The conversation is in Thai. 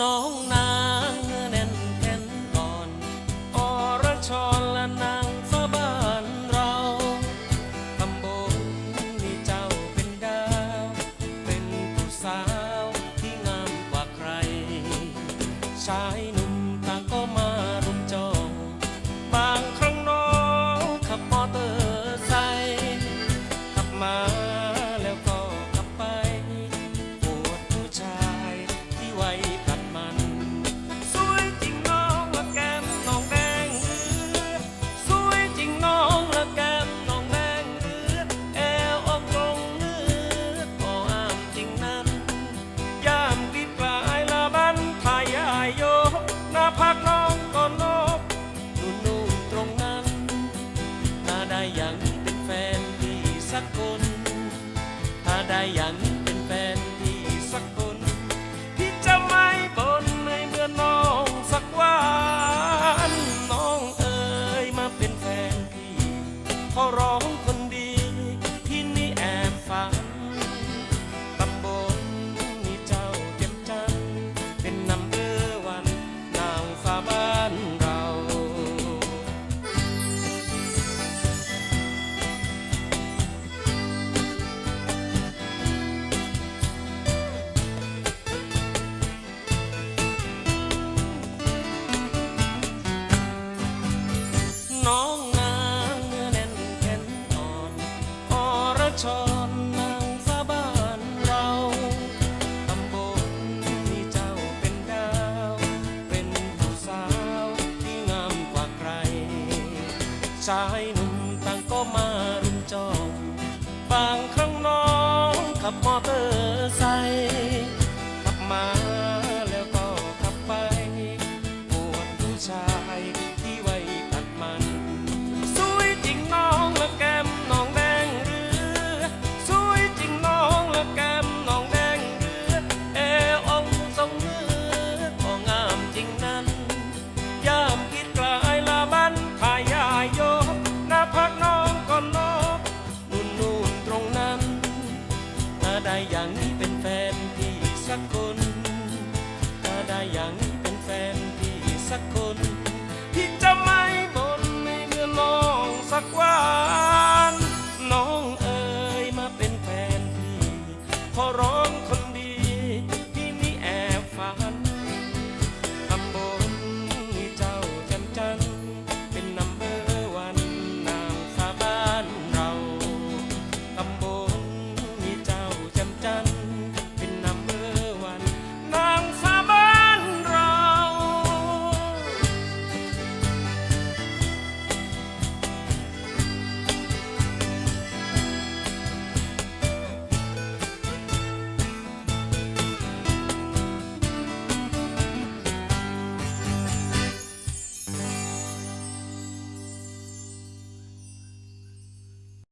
น้องนางแน่นแผ่นอ่อนอรชรและนางสะบ้านเราตำบลนี่เจ้าเป็นดาว เป็นผู้สาวที่งามกว่าใครชาย 太阳。 ชายหนุ่มต่างก็มารุมจอง บางครั้งน้องขับมอเตอร์ไซค์ อย่างนี้เป็นแฟนพี่สักคน ก็ได้อย่างนี้เป็นแฟนพี่สักคน พี่จะไม่บ่นในเมื่อลองสักวันน้องเอ๋ยมาเป็นแฟนพี่ขอร้องคน